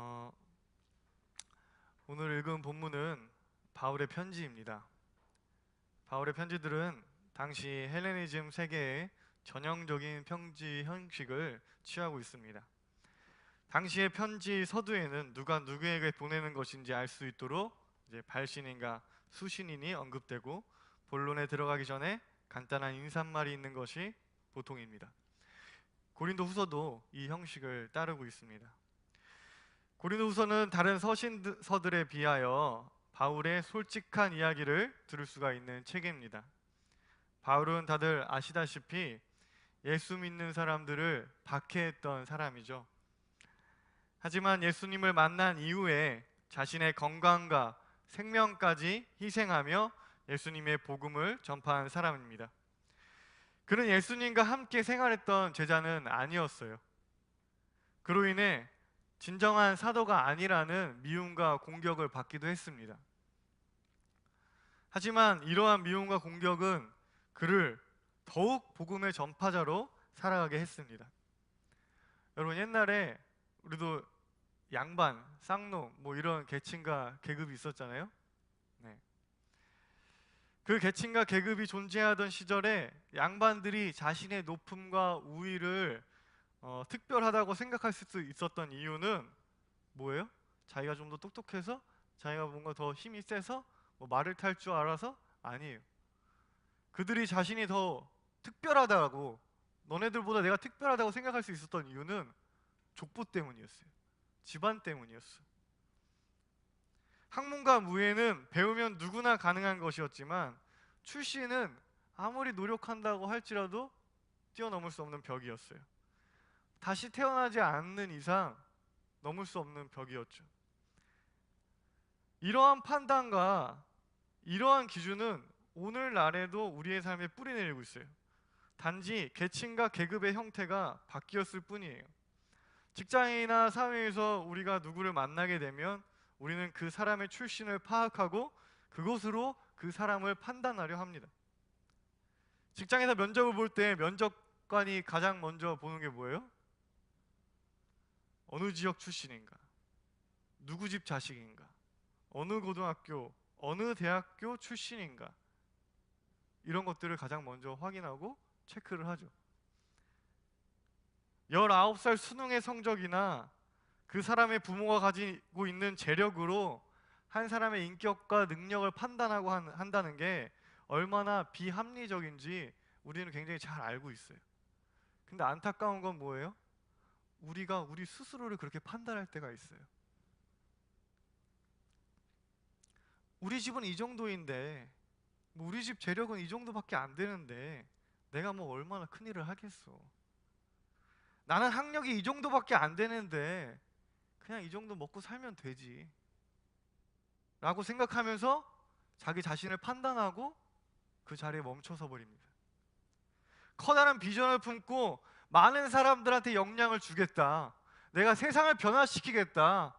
어, 오늘 읽은 본문은 바울의 편지입니다. 바울의 편지들은 당시 헬레니즘 세계의 전형적인 편지 형식을 취하고 있습니다. 당시의 편지 서두에는 누가 누구에게 보내는 것인지 알 수 있도록 이제 발신인과 수신인이 언급되고 본론에 들어가기 전에 간단한 인사말이 있는 것이 보통입니다. 고린도 후서도 이 형식을 따르고 있습니다. 고린도 후서는 다른 서신서들에 비하여 바울의 솔직한 이야기를 들을 수가 있는 책입니다. 바울은 다들 아시다시피 예수 믿는 사람들을 박해했던 사람이죠. 하지만 예수님을 만난 이후에 자신의 건강과 생명까지 희생하며 예수님의 복음을 전파한 사람입니다. 그는 예수님과 함께 생활했던 제자는 아니었어요. 그로 인해 진정한 사도가 아니라는 미움과 공격을 받기도 했습니다. 하지만 이러한 미움과 공격은 그를 더욱 복음의 전파자로 살아가게 했습니다. 여러분 옛날에 우리도 양반, 쌍놈 뭐 이런 계층과 계급이 있었잖아요. 네. 그 계층과 계급이 존재하던 시절에 양반들이 자신의 높음과 우위를 어, 특별하다고 생각할 수 있었던 이유는 뭐예요? 자기가 좀 더 똑똑해서 자기가 뭔가 더 힘이 세서 뭐 말을 탈 줄 알아서 아니에요. 그들이 자신이 더 특별하다고 너네들보다 내가 특별하다고 생각할 수 있었던 이유는 족보 때문이었어요. 집안 때문이었어. 학문과 무예는 배우면 누구나 가능한 것이었지만 출시는 아무리 노력한다고 할지라도 뛰어넘을 수 없는 벽이었어요. 다시 태어나지 않는 이상 넘을 수 없는 벽이었죠. 이러한 판단과 이러한 기준은 오늘날에도 우리의 삶에 뿌리 내리고 있어요. 단지 계층과 계급의 형태가 바뀌었을 뿐이에요. 직장이나 사회에서 우리가 누구를 만나게 되면 우리는 그 사람의 출신을 파악하고 그것으로 그 사람을 판단하려 합니다. 직장에서 면접을 볼 때 면접관이 가장 먼저 보는 게 뭐예요? 어느 지역 출신인가? 누구 집 자식인가? 어느 고등학교, 어느 대학교 출신인가? 이런 것들을 가장 먼저 확인하고 체크를 하죠. 19살 수능의 성적이나 그 사람의 부모가 가지고 있는 재력으로 한 사람의 인격과 능력을 판단하고 한, 한다는 게 얼마나 비합리적인지 우리는 굉장히 잘 알고 있어요. 근데 안타까운 건 뭐예요? 우리가 우리 스스로를 그렇게 판단할 때가 있어요. 우리 집은 이 정도인데, 뭐 우리 집 재력은 이 정도밖에 안 되는데, 내가 뭐 얼마나 큰 일을 하겠어. 나는 학력이 이 정도밖에 안 되는데, 그냥 이 정도 먹고 살면 되지. 라고 생각하면서 자기 자신을 판단하고 그 자리에 멈춰서 버립니다. 커다란 비전을 품고 많은 사람들한테 영향을 주겠다. 내가 세상을 변화시키겠다.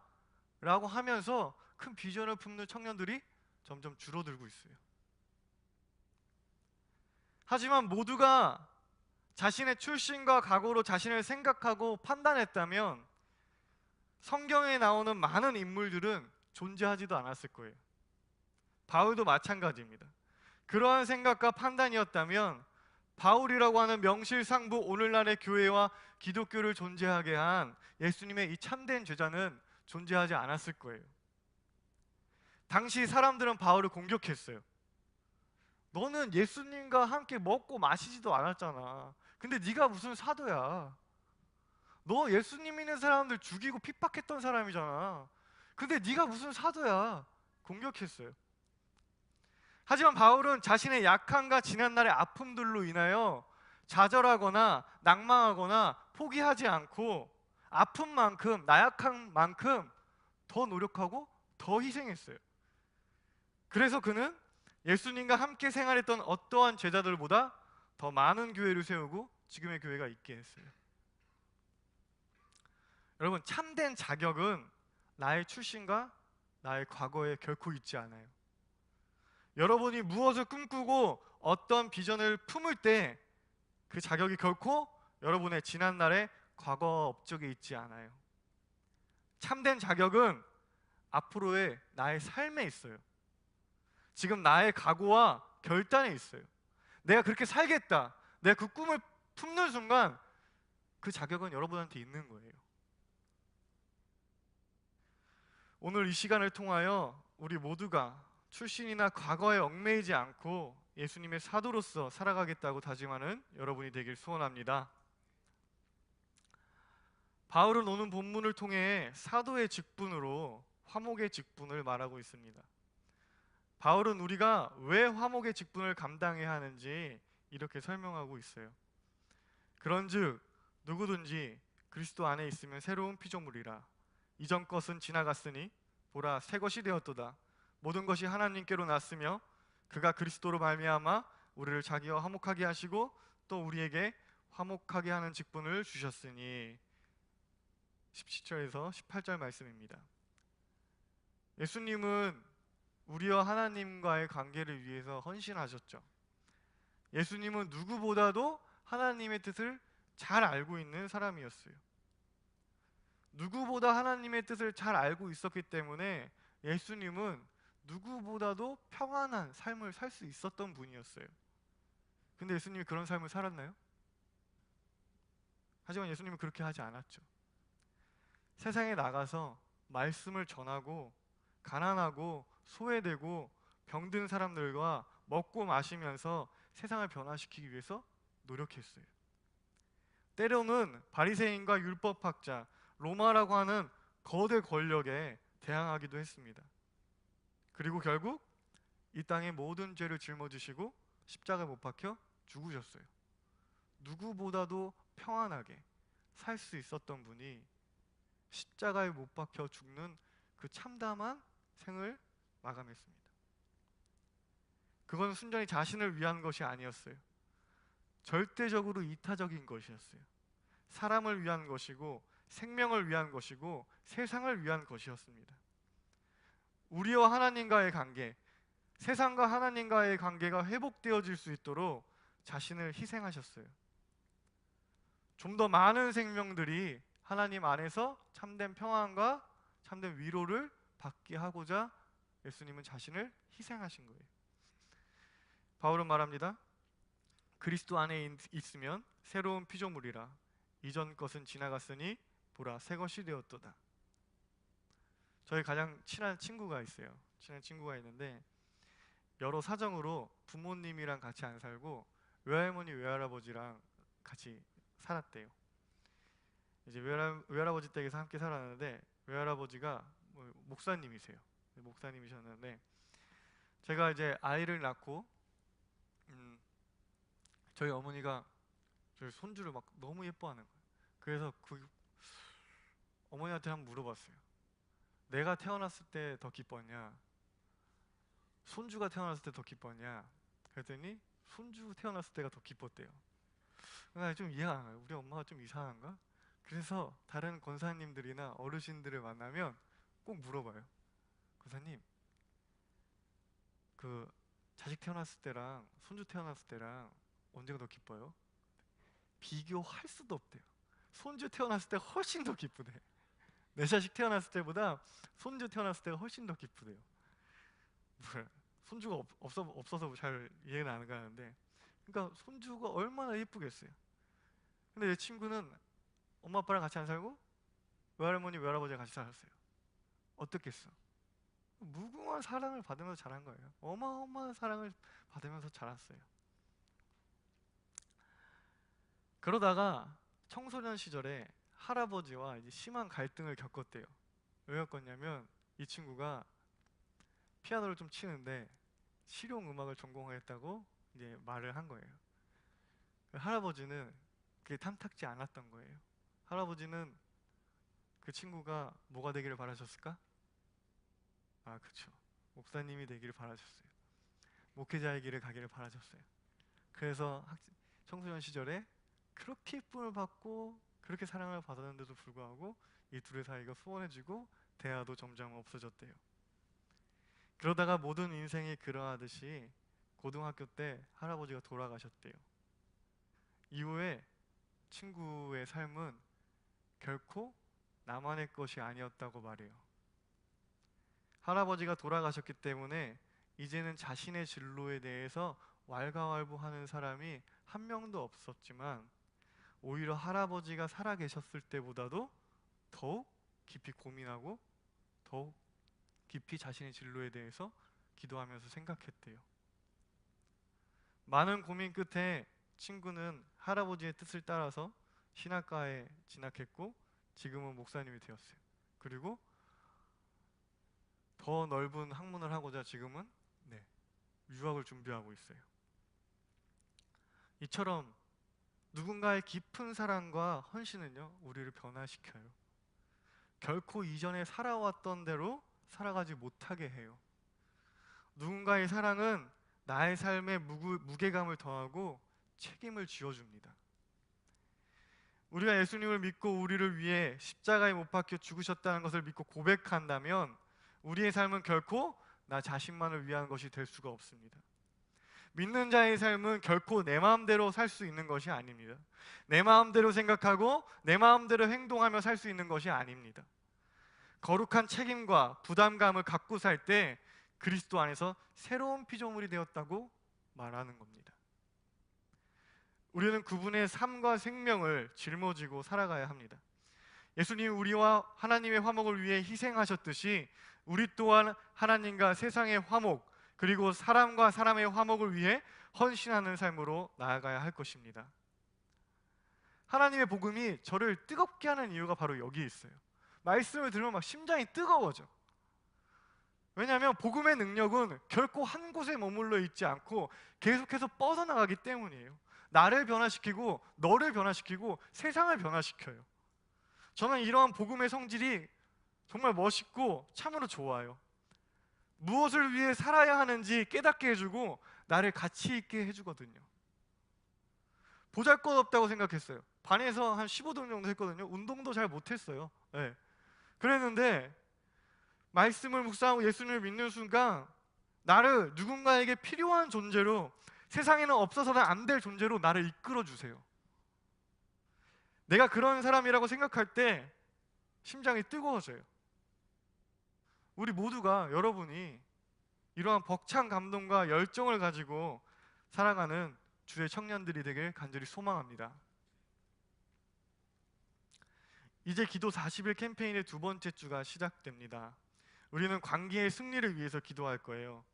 라고 하면서 큰 비전을 품는 청년들이 점점 줄어들고 있어요. 하지만 모두가 자신의 출신과 각오로 자신을 생각하고 판단했다면 성경에 나오는 많은 인물들은 존재하지도 않았을 거예요. 바울도 마찬가지입니다. 그러한 생각과 판단이었다면 바울이라고 하는 명실상부 오늘날의 교회와 기독교를 존재하게 한 예수님의 이 참된 제자는 존재하지 않았을 거예요. 당시 사람들은 바울을 공격했어요. 너는 예수님과 함께 먹고 마시지도 않았잖아. 근데 네가 무슨 사도야? 너 예수님 믿는 사람들 죽이고 핍박했던 사람이잖아. 근데 네가 무슨 사도야? 공격했어요. 하지만 바울은 자신의 약함과 지난날의 아픔들로 인하여 좌절하거나 낭망하거나 포기하지 않고 아픈 만큼 나약한 만큼 더 노력하고 더 희생했어요. 그래서 그는 예수님과 함께 생활했던 어떠한 제자들보다 더 많은 교회를 세우고 지금의 교회가 있게 했어요. 여러분 참된 자격은 나의 출신과 나의 과거에 결코 있지 않아요. 여러분이 무엇을 꿈꾸고 어떤 비전을 품을 때 그 자격이 결코 여러분의 지난날의 과거 업적에 있지 않아요. 참된 자격은 앞으로의 나의 삶에 있어요. 지금 나의 각오와 결단에 있어요. 내가 그렇게 살겠다. 내가 그 꿈을 품는 순간 그 자격은 여러분한테 있는 거예요. 오늘 이 시간을 통하여 우리 모두가 출신이나 과거에 얽매이지 않고 예수님의 사도로서 살아가겠다고 다짐하는 여러분이 되길 소원합니다. 바울은 오는 본문을 통해 사도의 직분으로 화목의 직분을 말하고 있습니다. 바울은 우리가 왜 화목의 직분을 감당해야 하는지 이렇게 설명하고 있어요. 그런즉 누구든지 그리스도 안에 있으면 새로운 피조물이라 이전 것은 지나갔으니 보라 새 것이 되었도다 모든 것이 하나님께로 났으며 그가 그리스도로 말미암아 우리를 자기와 화목하게 하시고 또 우리에게 화목하게 하는 직분을 주셨으니 17절에서 18절 말씀입니다. 예수님은 우리와 하나님과의 관계를 위해서 헌신하셨죠. 예수님은 누구보다도 하나님의 뜻을 잘 알고 있는 사람이었어요. 누구보다 하나님의 뜻을 잘 알고 있었기 때문에 예수님은 누구보다도 평안한 삶을 살 수 있었던 분이었어요. 근데 예수님이 그런 삶을 살았나요? 하지만 예수님은 그렇게 하지 않았죠. 세상에 나가서 말씀을 전하고 가난하고 소외되고 병든 사람들과 먹고 마시면서 세상을 변화시키기 위해서 노력했어요. 때로는 바리새인과 율법학자, 로마라고 하는 거대 권력에 대항하기도 했습니다. 그리고 결국 이 땅의 모든 죄를 짊어지시고 십자가에 못 박혀 죽으셨어요. 누구보다도 평안하게 살 수 있었던 분이 십자가에 못 박혀 죽는 그 참담한 생을 마감했습니다. 그건 순전히 자신을 위한 것이 아니었어요. 절대적으로 이타적인 것이었어요. 사람을 위한 것이고 생명을 위한 것이고 세상을 위한 것이었습니다. 우리와 하나님과의 관계, 세상과 하나님과의 관계가 회복되어질 수 있도록 자신을 희생하셨어요. 좀 더 많은 생명들이 하나님 안에서 참된 평안과 참된 위로를 받게 하고자 예수님은 자신을 희생하신 거예요. 바울은 말합니다. 그리스도 안에 있으면 새로운 피조물이라 이전 것은 지나갔으니 보라 새 것이 되었도다. 저희 가장 친한 친구가 있어요. 친한 친구가 있는데 여러 사정으로 부모님이랑 같이 안 살고 외할머니 외할아버지랑 같이 살았대요. 이제 외할, 외할아버지 댁에서 함께 살았는데 외할아버지가 뭐 목사님이세요. 목사님이셨는데 제가 이제 아이를 낳고 음, 저희 어머니가 저희 손주를 막 너무 예뻐하는 거예요. 그래서 그 어머니한테 한번 물어봤어요. 내가 태어났을 때 더 기뻤냐? 손주가 태어났을 때 더 기뻤냐? 그랬더니 손주 태어났을 때가 더 기뻤대요. 나좀 이해가 안 가요. 우리 엄마가 좀 이상한가? 그래서 다른 권사님들이나 어르신들을 만나면 꼭 물어봐요. 권사님, 그 자식 태어났을 때랑 손주 태어났을 때랑 언제가 더 기뻐요? 비교할 수도 없대요. 손주 태어났을 때 훨씬 더 기쁘대. 내 자식 태어났을 때보다 손주 태어났을 때가 훨씬 더 기쁘대요. 뭐 손주가 없, 없어, 없어서 잘 이해가 안 가는데 그러니까 손주가 얼마나 예쁘겠어요. 근데 내 친구는 엄마 아빠랑 같이 안 살고 외할머니 외할아버지랑 같이 살았어요. 어떻겠어? 무궁한 사랑을 받으면서 자란 거예요. 어마어마한 사랑을 받으면서 자랐어요. 그러다가 청소년 시절에 할아버지와 이제 심한 갈등을 겪었대요. 왜 겪었냐면 이 친구가 피아노를 좀 치는데 실용 음악을 전공하겠다고 이제 말을 한 거예요. 그 할아버지는 그게 탐탁지 않았던 거예요. 할아버지는 그 친구가 뭐가 되기를 바라셨을까? 아, 그렇죠. 목사님이 되기를 바라셨어요. 목회자의 길을 가기를 바라셨어요. 그래서 학, 청소년 시절에 그렇게 예쁨을 받고 그렇게 사랑을 받았는데도 불구하고 이 둘의 사이가 소원해지고 대화도 점점 없어졌대요. 그러다가 모든 인생이 그러하듯이 고등학교 때 할아버지가 돌아가셨대요. 이후에 친구의 삶은 결코 나만의 것이 아니었다고 말해요. 할아버지가 돌아가셨기 때문에 이제는 자신의 진로에 대해서 왈가왈부하는 사람이 한 명도 없었지만 오히려 할아버지가 살아 계셨을 때보다도 더욱 깊이 고민하고 더욱 깊이 자신의 진로에 대해서 기도하면서 생각했대요. 많은 고민 끝에 친구는 할아버지의 뜻을 따라서 신학과에 진학했고 지금은 목사님이 되었어요. 그리고 더 넓은 학문을 하고자 지금은 네, 유학을 준비하고 있어요. 이처럼 누군가의 깊은 사랑과 헌신은요 우리를 변화시켜요. 결코 이전에 살아왔던 대로 살아가지 못하게 해요. 누군가의 사랑은 나의 삶에 무게감을 더하고 책임을 지어줍니다. 우리가 예수님을 믿고 우리를 위해 십자가에 못 박혀 죽으셨다는 것을 믿고 고백한다면 우리의 삶은 결코 나 자신만을 위한 것이 될 수가 없습니다. 믿는 자의 삶은 결코 내 마음대로 살 수 있는 것이 아닙니다. 내 마음대로 생각하고 내 마음대로 행동하며 살 수 있는 것이 아닙니다. 거룩한 책임과 부담감을 갖고 살 때 그리스도 안에서 새로운 피조물이 되었다고 말하는 겁니다. 우리는 그분의 삶과 생명을 짊어지고 살아가야 합니다. 예수님 우리와 하나님의 화목을 위해 희생하셨듯이 우리 또한 하나님과 세상의 화목 그리고 사람과 사람의 화목을 위해 헌신하는 삶으로 나아가야 할 것입니다. 하나님의 복음이 저를 뜨겁게 하는 이유가 바로 여기 있어요. 말씀을 들으면 막 심장이 뜨거워져. 왜냐하면 복음의 능력은 결코 한 곳에 머물러 있지 않고 계속해서 뻗어나가기 때문이에요. 나를 변화시키고 너를 변화시키고 세상을 변화시켜요. 저는 이러한 복음의 성질이 정말 멋있고 참으로 좋아요. 무엇을 위해 살아야 하는지 깨닫게 해주고 나를 가치 있게 해주거든요. 보잘 것 없다고 생각했어요. 반에서 한 15등 정도 했거든요. 운동도 잘 못했어요. 네. 그랬는데 말씀을 묵상하고 예수님을 믿는 순간 나를 누군가에게 필요한 존재로 세상에는 없어서는 안 될 존재로 나를 이끌어 주세요. 내가 그런 사람이라고 생각할 때 심장이 뜨거워져요. 우리 모두가 여러분이 이러한 벅찬 감동과 열정을 가지고 살아가는 주의 청년들이 되길 간절히 소망합니다. 이제 기도 40일 캠페인의 두 번째 주가 시작됩니다. 우리는 관계의 승리를 위해서 기도할 거예요.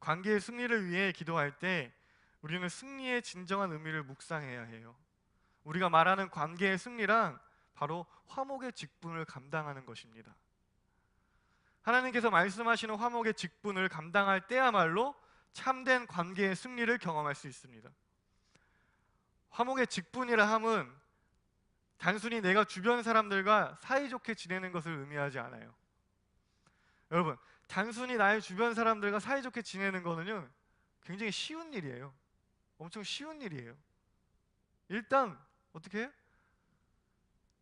관계의 승리를 위해 기도할 때 우리는 승리의 진정한 의미를 묵상해야 해요. 우리가 말하는 관계의 승리란 바로 화목의 직분을 감당하는 것입니다. 하나님께서 말씀하시는 화목의 직분을 감당할 때야말로 참된 관계의 승리를 경험할 수 있습니다. 화목의 직분이라 함은 단순히 내가 주변 사람들과 사이좋게 지내는 것을 의미하지 않아요. 여러분, 단순히 나의 주변 사람들과 사이좋게 지내는 거는요, 굉장히 쉬운 일이에요. 엄청 쉬운 일이에요. 일단 어떻게 해요?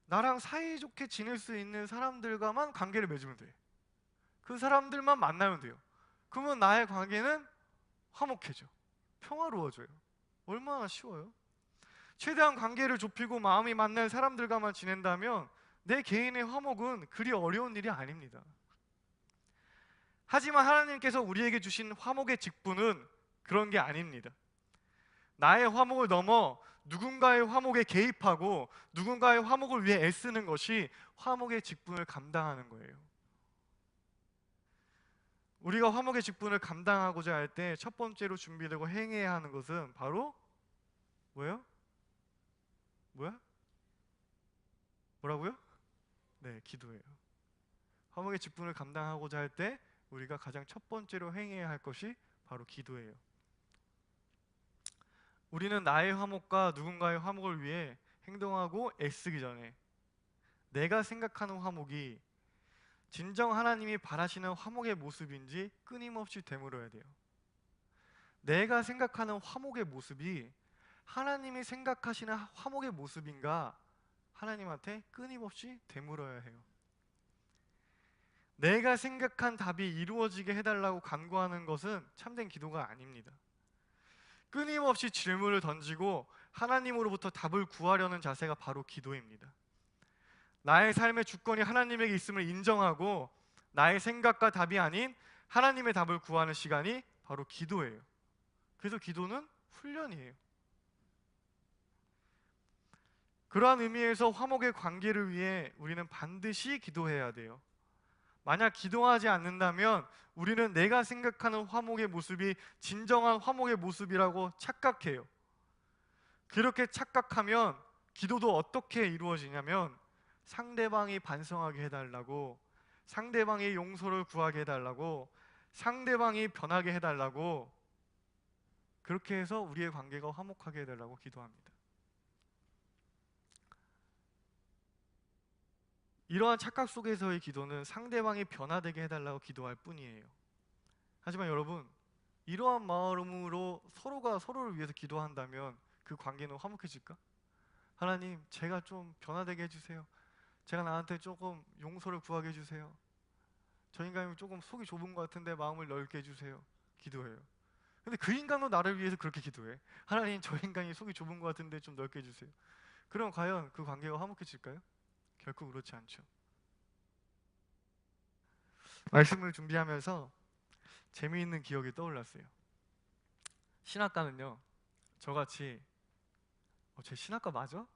나랑 사이좋게 지낼 수 있는 사람들과만 관계를 맺으면 돼. 그 사람들만 만나면 돼요. 그러면 나의 관계는 화목해져. 평화로워져요. 얼마나 쉬워요? 최대한 관계를 좁히고 마음이 맞는 사람들과만 지낸다면 내 개인의 화목은 그리 어려운 일이 아닙니다. 하지만 하나님께서 우리에게 주신 화목의 직분은 그런 게 아닙니다. 나의 화목을 넘어 누군가의 화목에 개입하고 누군가의 화목을 위해 애쓰는 것이 화목의 직분을 감당하는 거예요. 우리가 화목의 직분을 감당하고자 할 때 첫 번째로 준비되고 행해야 하는 것은 바로 뭐예요? 뭐야? 뭐라고요? 네, 기도예요. 화목의 직분을 감당하고자 할 때 우리가 가장 첫 번째로 행해야 할 것이 바로 기도예요. 우리는 나의 화목과 누군가의 화목을 위해 행동하고 애쓰기 전에 내가 생각하는 화목이 진정 하나님이 바라시는 화목의 모습인지 끊임없이 되물어야 돼요. 내가 생각하는 화목의 모습이 하나님이 생각하시는 화목의 모습인가 하나님한테 끊임없이 되물어야 해요. 내가 생각한 답이 이루어지게 해달라고 간구하는 것은 참된 기도가 아닙니다. 끊임없이 질문을 던지고 하나님으로부터 답을 구하려는 자세가 바로 기도입니다. 나의 삶의 주권이 하나님에게 있음을 인정하고 나의 생각과 답이 아닌 하나님의 답을 구하는 시간이 바로 기도예요. 그래서 기도는 훈련이에요. 그러한 의미에서 화목의 관계를 위해 우리는 반드시 기도해야 돼요. 만약 기도하지 않는다면 우리는 내가 생각하는 화목의 모습이 진정한 화목의 모습이라고 착각해요. 그렇게 착각하면 기도도 어떻게 이루어지냐면 상대방이 반성하게 해달라고 상대방이 용서를 구하게 해달라고 상대방이 변하게 해달라고 그렇게 해서 우리의 관계가 화목하게 해달라고 기도합니다. 이러한 착각 속에서의 기도는 상대방이 변화되게 해달라고 기도할 뿐이에요. 하지만 여러분, 이러한 마음으로 서로가 서로를 위해서 기도한다면 그 관계는 화목해질까? 하나님, 제가 좀 변화되게 해주세요. 제가 나한테 조금 용서를 구하게 해주세요. 저 인간이 조금 속이 좁은 것 같은데 마음을 넓게 해주세요. 기도해요. 근데 그 인간도 나를 위해서 그렇게 기도해. 하나님, 저 인간이 속이 좁은 것 같은데 좀 넓게 해주세요. 그럼 과연 그 관계가 화목해질까요? 결코 그렇지 않죠. 말씀을 준비하면서 재미있는 기억이 떠올랐어요. 신학과는요, 저같이 어, 제 신학과 맞아?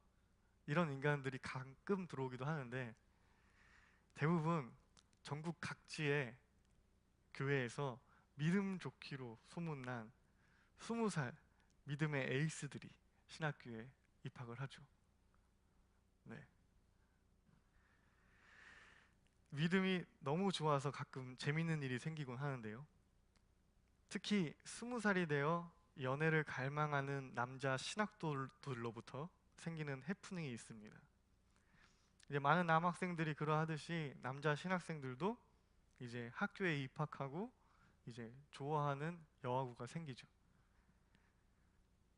이런 인간들이 가끔 들어오기도 하는데 대부분 전국 각지의 교회에서 믿음 좋기로 소문난 스무 살 믿음의 에이스들이 신학교에 입학을 하죠. 네. 믿음이 너무 좋아서 가끔 재밌는 일이 생기곤 하는데요. 특히 스무 살이 되어 연애를 갈망하는 남자 신학도들로부터 생기는 해프닝이 있습니다. 이제 많은 남학생들이 그러하듯이 남자 신학생들도 이제 학교에 입학하고 이제 좋아하는 여아구가 생기죠.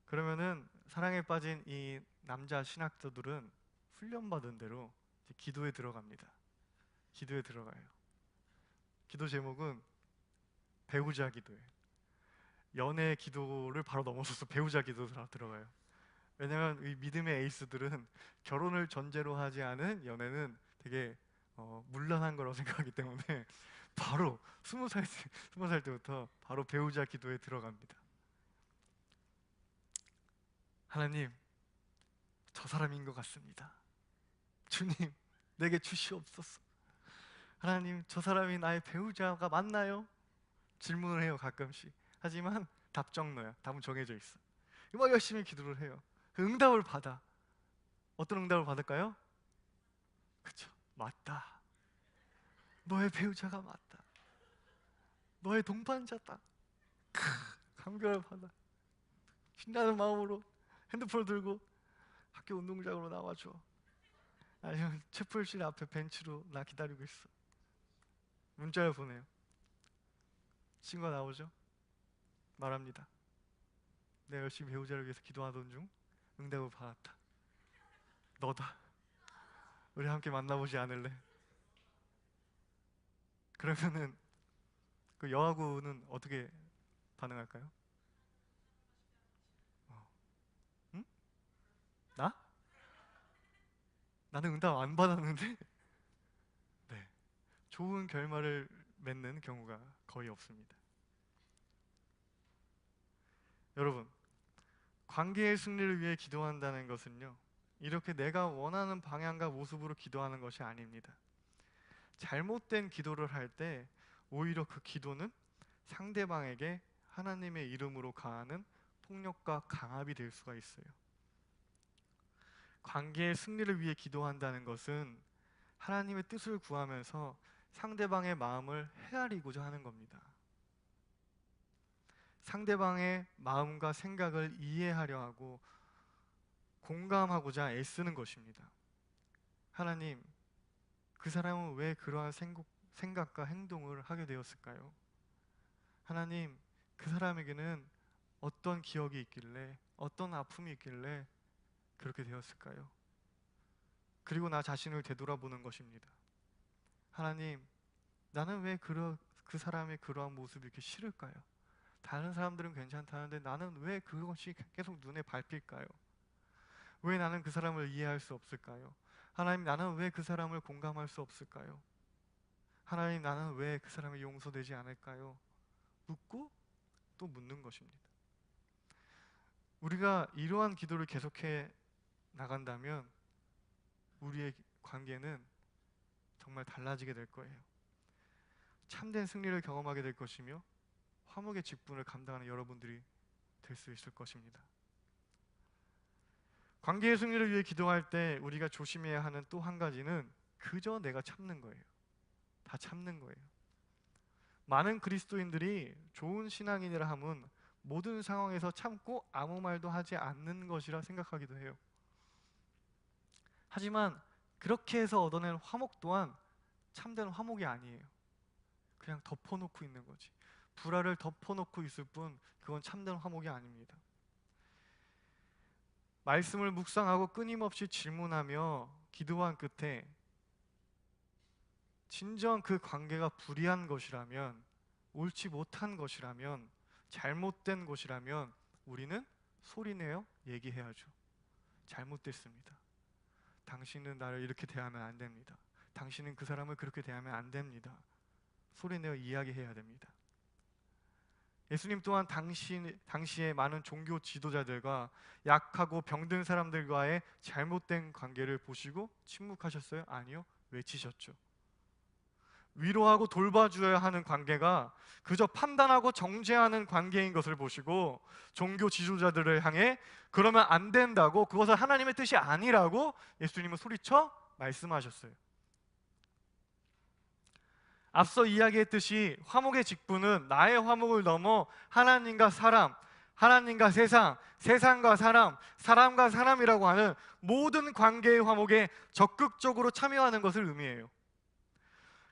그러면은 사랑에 빠진 이 남자 신학도들은 훈련받은 대로 기도에 들어갑니다. 기도에 들어가요. 기도 제목은 배우자 기도예요. 연애 기도를 바로 넘어서서 배우자 기도 들어가요. 왜냐하면 이 믿음의 에이스들은 결혼을 전제로 하지 않은 연애는 되게 어, 물란한 거라고 생각하기 때문에 바로 스무 살 스무 살 때부터 바로 배우자 기도에 들어갑니다. 하나님, 저 사람인 것 같습니다. 주님, 내게 주시옵소서. 하나님, 저 사람이 나의 배우자가 맞나요? 질문을 해요 가끔씩. 하지만 답정너야. 답은 정해져 있어. 막 열심히 기도를 해요. 그 응답을 받아. 어떤 응답을 받을까요? 그쵸. 맞다. 너의 배우자가 맞다. 너의 동반자다. 크, 감격을 받아. 신나는 마음으로 핸드폰 들고 학교 운동장으로 나와줘. 아니면 채플실 앞에 벤치로 나 기다리고 있어. 문자를 보내요. 친구가 나오죠. 말합니다. 내가 열심히 배우자를 위해서 기도하던 중 응답을 받았다. 너다. 우리 함께 만나보지 않을래? 그러면은 그 여아구는 어떻게 반응할까요? 어. 응? 나? 나는 응답 안 받았는데? 네. 좋은 결말을 맺는 경우가 거의 없습니다. 여러분, 관계의 승리를 위해 기도한다는 것은요, 이렇게 내가 원하는 방향과 모습으로 기도하는 것이 아닙니다. 잘못된 기도를 할 때 오히려 그 기도는 상대방에게 하나님의 이름으로 가하는 폭력과 강압이 될 수가 있어요. 관계의 승리를 위해 기도한다는 것은 하나님의 뜻을 구하면서 상대방의 마음을 헤아리고자 하는 겁니다. 상대방의 마음과 생각을 이해하려 하고 공감하고자 애쓰는 것입니다. 하나님, 그 사람은 왜 그러한 생각, 과 행동을 하게 되었을까요? 하나님, 그 사람에게는 어떤 기억이 있길래, 어떤 아픔이 있길래 그렇게 되었을까요? 그리고 나 자신을 되돌아보는 것입니다. 하나님, 나는 왜 그, 그 사람의 그러한 모습이 이렇게 싫을까요? 다른 사람들은 괜찮다는데 나는 왜 그것이 계속 눈에 밟힐까요? 왜 나는 그 사람을 이해할 수 없을까요? 하나님 나는 왜 그 사람을 공감할 수 없을까요? 하나님 나는 왜 그 사람이 용서되지 않을까요? 묻고 또 묻는 것입니다. 우리가 이러한 기도를 계속해 나간다면 우리의 관계는 정말 달라지게 될 거예요. 참된 승리를 경험하게 될 것이며 화목의 직분을 감당하는 여러분들이 될 수 있을 것입니다. 관계의 승리를 위해 기도할 때 우리가 조심해야 하는 또 한 가지는 그저 내가 참는 거예요. 다 참는 거예요. 많은 그리스도인들이 좋은 신앙인이라 함은 모든 상황에서 참고 아무 말도 하지 않는 것이라 생각하기도 해요. 하지만 그렇게 해서 얻어낸 화목 또한 참된 화목이 아니에요. 그냥 덮어놓고 있는 거지. 불화를 덮어놓고 있을 뿐 그건 참된 화목이 아닙니다. 말씀을 묵상하고 끊임없이 질문하며 기도한 끝에 진정 그 관계가 불이한 것이라면 옳지 못한 것이라면 잘못된 것이라면 우리는 소리내어 얘기해야죠. 잘못됐습니다. 당신은 나를 이렇게 대하면 안 됩니다. 당신은 그 사람을 그렇게 대하면 안 됩니다. 소리내어 이야기해야 됩니다. 예수님 또한 당시, 당시에 많은 종교 지도자들과 약하고 병든 사람들과의 잘못된 관계를 보시고 침묵하셨어요? 아니요. 외치셨죠. 위로하고 돌봐줘야 하는 관계가 그저 판단하고 정죄하는 관계인 것을 보시고 종교 지도자들을 향해 그러면 안 된다고 그것은 하나님의 뜻이 아니라고 예수님은 소리쳐 말씀하셨어요. 앞서 이야기했듯이 화목의 직분은 나의 화목을 넘어 하나님과 사람, 하나님과 세상, 세상과 사람, 사람과 사람이라고 하는 모든 관계의 화목에 적극적으로 참여하는 것을 의미해요.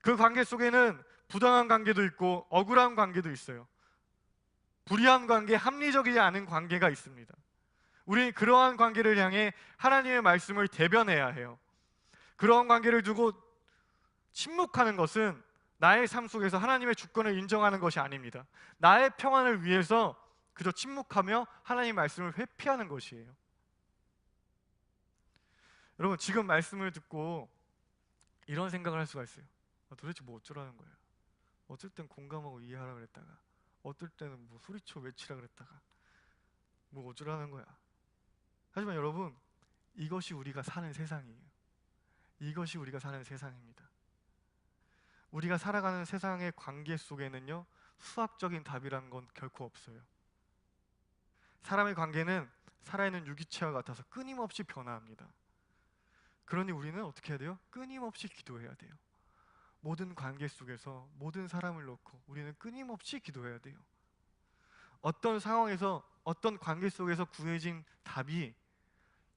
그 관계 속에는 부당한 관계도 있고 억울한 관계도 있어요. 불의한 관계, 합리적이지 않은 관계가 있습니다. 우리 그러한 관계를 향해 하나님의 말씀을 대변해야 해요. 그러한 관계를 두고 침묵하는 것은 나의 삶 속에서 하나님의 주권을 인정하는 것이 아닙니다. 나의 평안을 위해서 그저 침묵하며 하나님 말씀을 회피하는 것이에요. 여러분 지금 말씀을 듣고 이런 생각을 할 수가 있어요. 아, 도대체 뭐 어쩌라는 거예요? 어쩔 땐 공감하고 이해하라 그랬다가 어떨 때는 뭐 소리쳐 외치라 그랬다가 뭐 어쩌라는 거야. 하지만 여러분 이것이 우리가 사는 세상이에요. 이것이 우리가 사는 세상입니다. 우리가 살아가는 세상의 관계 속에는요 수학적인 답이란 건 결코 없어요. 사람의 관계는 살아있는 유기체와 같아서 끊임없이 변화합니다. 그러니 우리는 어떻게 해야 돼요? 끊임없이 기도해야 돼요. 모든 관계 속에서 모든 사람을 놓고 우리는 끊임없이 기도해야 돼요. 어떤 상황에서 어떤 관계 속에서 구해진 답이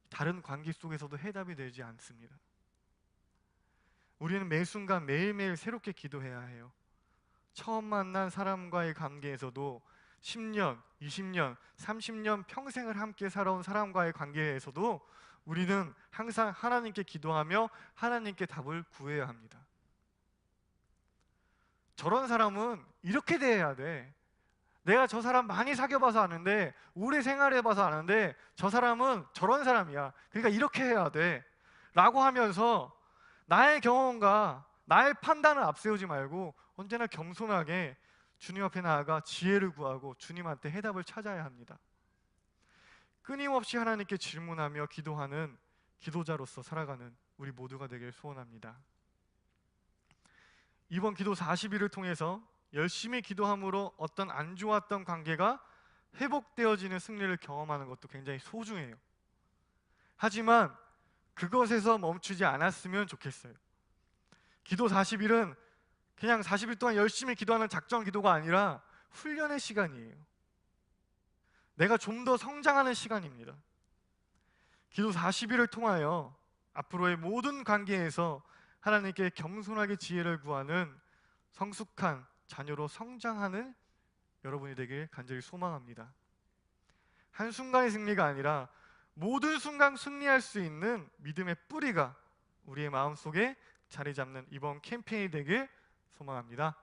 다른 관계 속에서도 해답이 되지 않습니다. 우리는 매 순간 매일매일 새롭게 기도해야 해요. 처음 만난 사람과의 관계에서도 10년, 20년, 30년 평생을 함께 살아온 사람과의 관계에서도 우리는 항상 하나님께 기도하며 하나님께 답을 구해야 합니다. 저런 사람은 이렇게 대해야 돼. 내가 저 사람 많이 사귀어봐서 아는데 오래 생활해봐서 아는데 저 사람은 저런 사람이야. 그러니까 이렇게 해야 돼. 라고 하면서 나의 경험과 나의 판단을 앞세우지 말고 언제나 겸손하게 주님 앞에 나아가 지혜를 구하고 주님한테 해답을 찾아야 합니다. 끊임없이 하나님께 질문하며 기도하는 기도자로서 살아가는 우리 모두가 되길 소원합니다. 이번 기도 40일을 통해서 열심히 기도함으로 어떤 안 좋았던 관계가 회복되어지는 승리를 경험하는 것도 굉장히 소중해요. 하지만 그것에서 멈추지 않았으면 좋겠어요. 기도 40일은 그냥 40일 동안 열심히 기도하는 작정 기도가 아니라 훈련의 시간이에요. 내가 좀 더 성장하는 시간입니다. 기도 40일을 통하여 앞으로의 모든 관계에서 하나님께 겸손하게 지혜를 구하는 성숙한 자녀로 성장하는 여러분이 되길 간절히 소망합니다. 한순간의 승리가 아니라 모든 순간 승리할 수 있는 믿음의 뿌리가 우리의 마음속에 자리 잡는 이번 캠페인이 되길 소망합니다.